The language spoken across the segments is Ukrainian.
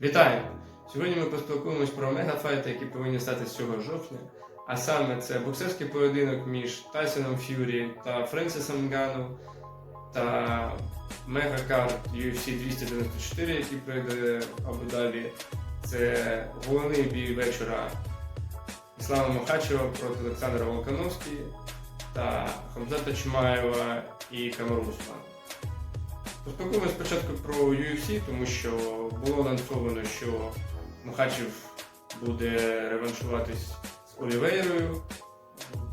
Вітаю! Сьогодні ми поспілкуємось про мегафайти, які повинні стати з цього жовтня. А саме це боксерський поєдинок між Тайсоном Ф'юрі та Френсісом Гану та мегакарт UFC 294, який пройде в Абу-Дабі. Це головний бій вечора Іслама Махачева проти Олександра Волкановського та Хамзата Чумаєва і Камару Усмана. Поспілкуємося спочатку про UFC, тому що було анонсовано, що Махачев буде реваншуватись з Олівейрою.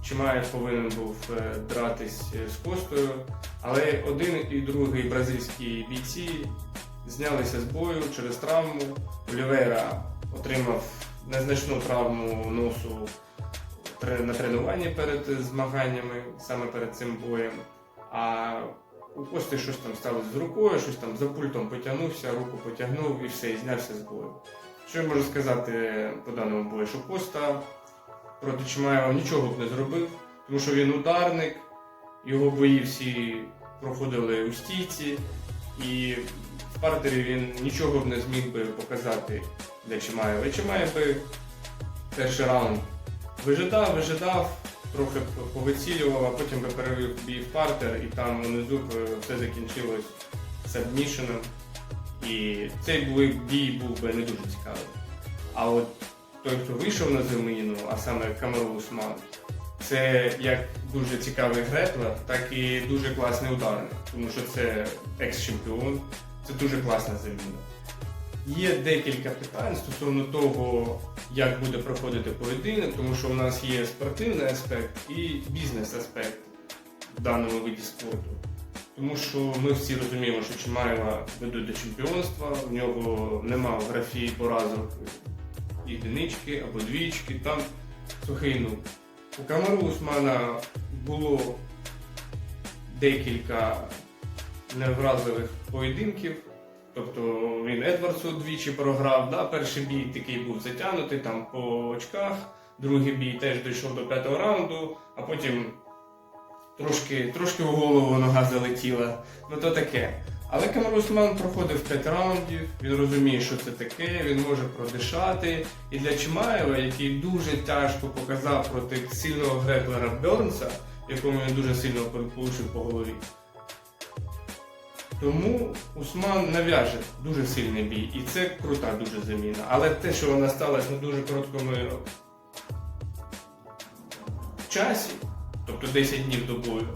Чимаєв повинен був е, дратись з Костою, але один і другий бразильські бійці знялися з бою через травму. Олівейра отримав незначну травму носу на тренуванні перед змаганнями, саме перед цим боєм. А Кости щось там сталося з рукою, щось там за пультом потягнувся, руку потягнув і все, і знявся з бою. Що я можу сказати по даному бою, що Коста проти Чимаєва нічого б не зробив, тому що він ударник, його бої всі проходили у стійці, і в партері він нічого б не зміг би показати для Чимаєва. І Чимаєв би перший раунд вижидав, вижидав, трохи повицілював, а потім би перевів бій в партер, і там унизу б все закінчилось сабмішеном. І цей бій був би не дуже цікавий. А от той, хто вийшов на заміну, а саме Камару Усман, це як дуже цікавий греплер, так і дуже класний ударник, тому що це екс-чемпіон, це дуже класна заміна. Є декілька питань стосовно того, як буде проходити поєдинок, тому що у нас є спортивний аспект і бізнес-аспект в даному виді спорту. Тому що ми всі розуміємо, що Чимаєва ведуть до чемпіонства, в нього нема в графії поразок єдинички або двічки, там сухий нуль. У Камару Усмана було декілька невразливих поєдинків. Тобто він Едвардсу двічі програв. Да? Перший бій такий був затягнутий там по очках, другий бій теж дійшов до п'ятого раунду, а потім трошки, трошки в голову нога залетіла. Ну то таке. Але Камар Усман проходив 5 раундів, він розуміє, що це таке, він може продишати. І для Чимаєва, який дуже тяжко показав проти сильного греплера Бернса, якому він дуже сильно получив по голові. Тому Усман нав'яже дуже сильний бій, і це крута дуже заміна. Але те, що вона сталася на дуже короткому часі, тобто 10 днів до бою,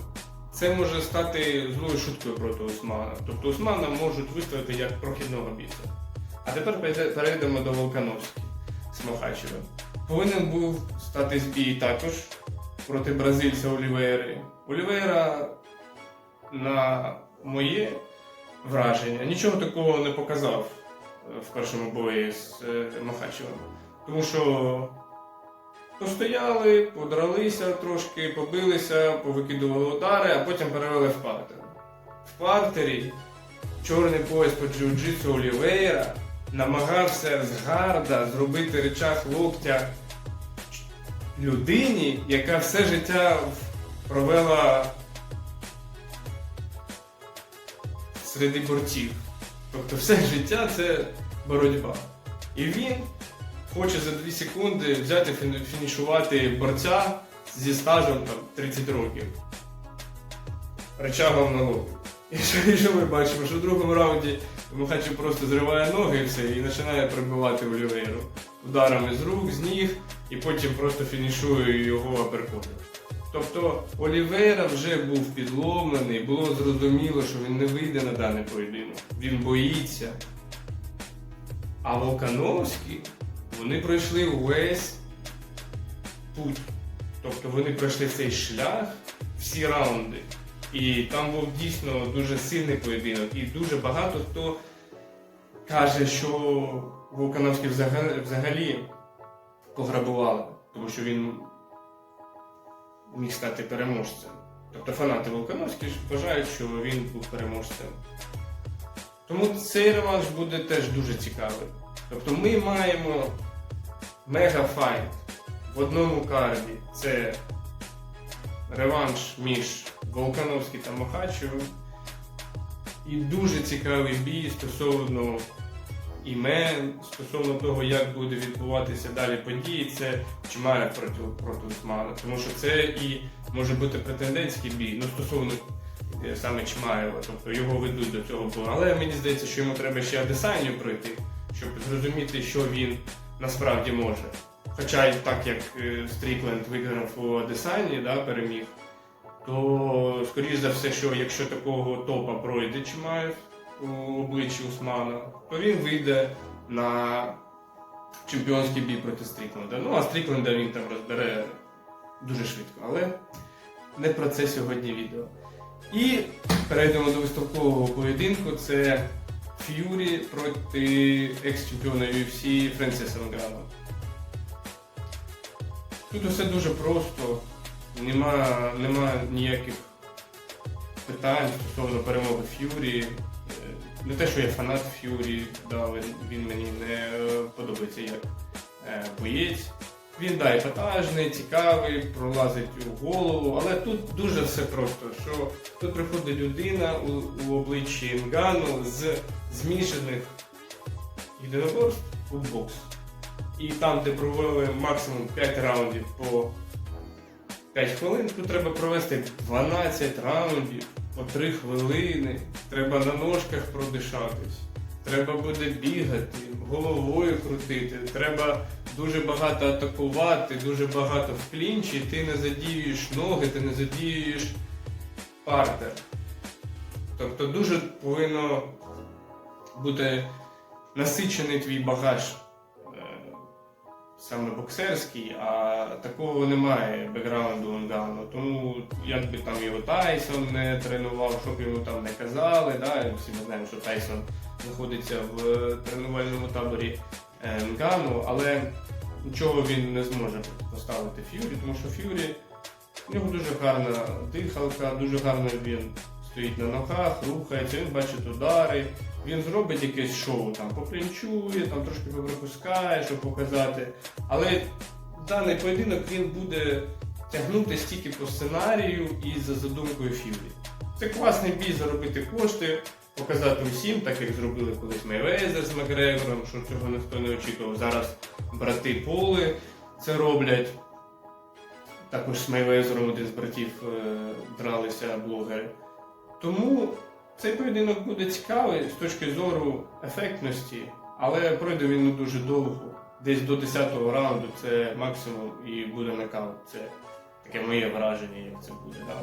це може стати злою шуткою проти Усмана. Тобто Усмана можуть виставити як прохідного бійця. А тепер перейдемо до Волкановського з Махачевим. Повинен був стати збій також проти бразильця Олівейри. Олівейра на моє враження нічого такого не показав е, в першому бої з е, Махачевим. Тому що постояли, подралися трошки, побилися, повикидували удари, а потім перевели в партер. В партері чорний пояс по джиу-джитсу Олівейра намагався з гарда зробити речах локтя людині, яка все життя провела серед борців. Тобто все життя це боротьба. І він хоче за 2 секунди взяти фінішувати борця зі стажем там, 30 років. Речагом на лоб. І що, ми бачимо, що в другому раунді Мухачев просто зриває ноги і все, і починає прибивати Олівейру ударами з рук, з ніг, і потім просто фінішує його аперкотом. Тобто Олівейра вже був підломлений, було зрозуміло, що він не вийде на даний поєдинок. Він боїться. А Волкановський, вони пройшли увесь путь. Тобто вони пройшли цей шлях, всі раунди. І там був дійсно дуже сильний поєдинок. І дуже багато хто каже, що Волкановський взагалі пограбували, тому що він міг стати переможцем. Тобто фанати Волкановські вважають, що він був переможцем. Тому цей реванш буде теж дуже цікавий. Тобто ми маємо мегафайт в одному карді. Це реванш між Волкановським та Махачевим. І дуже цікавий бій стосовно імен стосовно того, як буде відбуватися далі події, це Чимаєв проти, проти Усмана. Тому що це і може бути претендентський бій, ну стосовно е, саме Чимаєва, тобто його ведуть до цього бою. Але мені здається, що йому треба ще Адесанію пройти, щоб зрозуміти, що він насправді може. Хоча так як е, Стрікленд виграв у Адесані, да, переміг, то скоріш за все, що якщо такого топа пройде Чимаєв у обличчі Усмана, то він вийде на чемпіонський бій проти Стрікленда. Ну а Стрікленда він там розбере дуже швидко. Але не про це сьогодні відео. І перейдемо до виставкового поєдинку. Це Ф'юрі проти екс-чемпіона UFC Френсіса Нгану. Тут усе дуже просто, нема, нема ніяких питань стосовно перемоги Ф'юрі. Не те, що я фанат Ф'юрі, да, він, мені не е, подобається як е, боєць. Він да, епатажний, цікавий, пролазить у голову, але тут дуже все просто, що тут приходить людина у, у обличчі Нгану з змішаних єдиноборств у бокс. І там, де провели максимум 5 раундів по 5 хвилин, тут треба провести 12 раундів по 3 хвилини. Треба на ножках продишатись. Треба буде бігати, головою крутити, треба дуже багато атакувати, дуже багато в клінчі, ти не задіюєш ноги, ти не задіюєш партер. Тобто дуже повинно бути насичений твій багаж саме боксерський, а такого немає бекграунду Нгану. Тому як би там його Тайсон не тренував, щоб йому там не казали, да? всі ми знаємо, що Тайсон знаходиться в тренувальному таборі е, Нгану, але нічого він не зможе поставити Ф'юрі, тому що Ф'юрі у нього дуже гарна дихалка, дуже гарно він стоїть на ногах, рухається, він бачить удари, він зробить якесь шоу, там поплінчує, там трошки поприпускає, щоб показати. Але даний поєдинок він буде тягнути стільки по сценарію і за задумкою Ф'юрі. Це класний бій заробити кошти, показати усім, так як зробили колись Мейвезер з Макгрегором, що цього ніхто не очікував. Зараз брати Поли це роблять. Також з Мейвезером один з братів е, дралися блогери. Тому цей поєдинок буде цікавий з точки зору ефектності, але пройде він не дуже довго. Десь до 10-го раунду це максимум і буде нокаут. Це таке моє враження, як це буде. Да.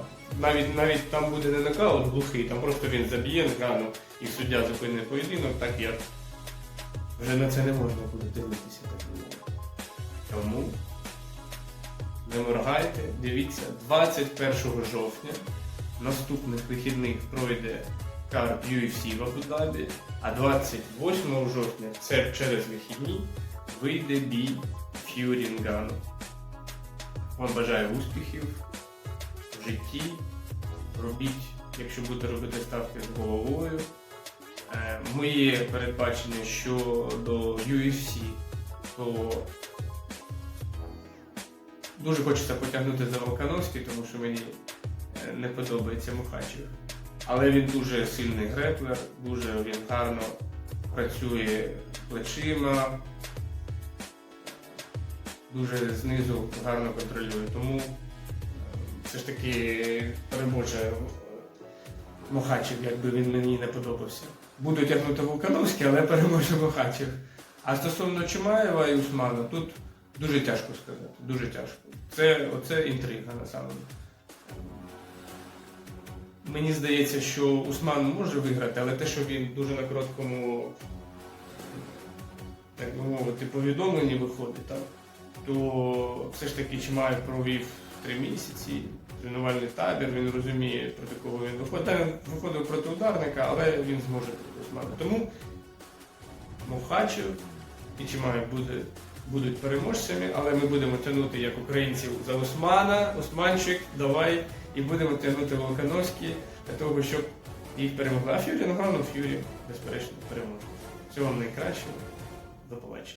Навіть навіть там буде не нокаут глухий, там просто він заб'є нгану і суддя зупинить поєдинок, так як вже на це не можна буде дивитися так. Тому не моргайте, дивіться, 21 жовтня наступних вихідних пройде карт UFC в Абу-Дабі, а 28 жовтня, це через вихідні, вийде бій Ф'юрі Нгану. Вам бажаю успіхів в житті. Робіть, якщо будете робити ставки з головою. Е, Моє передбачення щодо UFC, то дуже хочеться потягнути за Волкановський, тому що мені не подобається Мухачев. Але він дуже сильний греплер, дуже він гарно працює плечима, дуже знизу гарно контролює. Тому е, все ж таки переможе е, Мохачев, якби він мені не подобався. Буду тягнути Волкановський, але переможе Мохачев. А стосовно Чимаєва і Усмана, тут дуже тяжко сказати. Дуже тяжко. Це оце інтрига насамперед. Мені здається, що Усман може виграти, але те, що він дуже на короткому, так би мовити, повідомленні виходить, так, то все ж таки Чимаєв провів три місяці тренувальний табір, він розуміє, проти кого він виходить. Так, він виходив проти ударника, але він зможе проти Усмана. Тому Мовхачев і Чимаєв буде, будуть переможцями, але ми будемо тягнути як українців за Усмана, Усманчик, давай, і будемо тягнути Волкановський для того, щоб їх перемогли. А Ф'юрі, ну, Ф'юрі, безперечно, переможе. Всього вам найкращого. До побачення.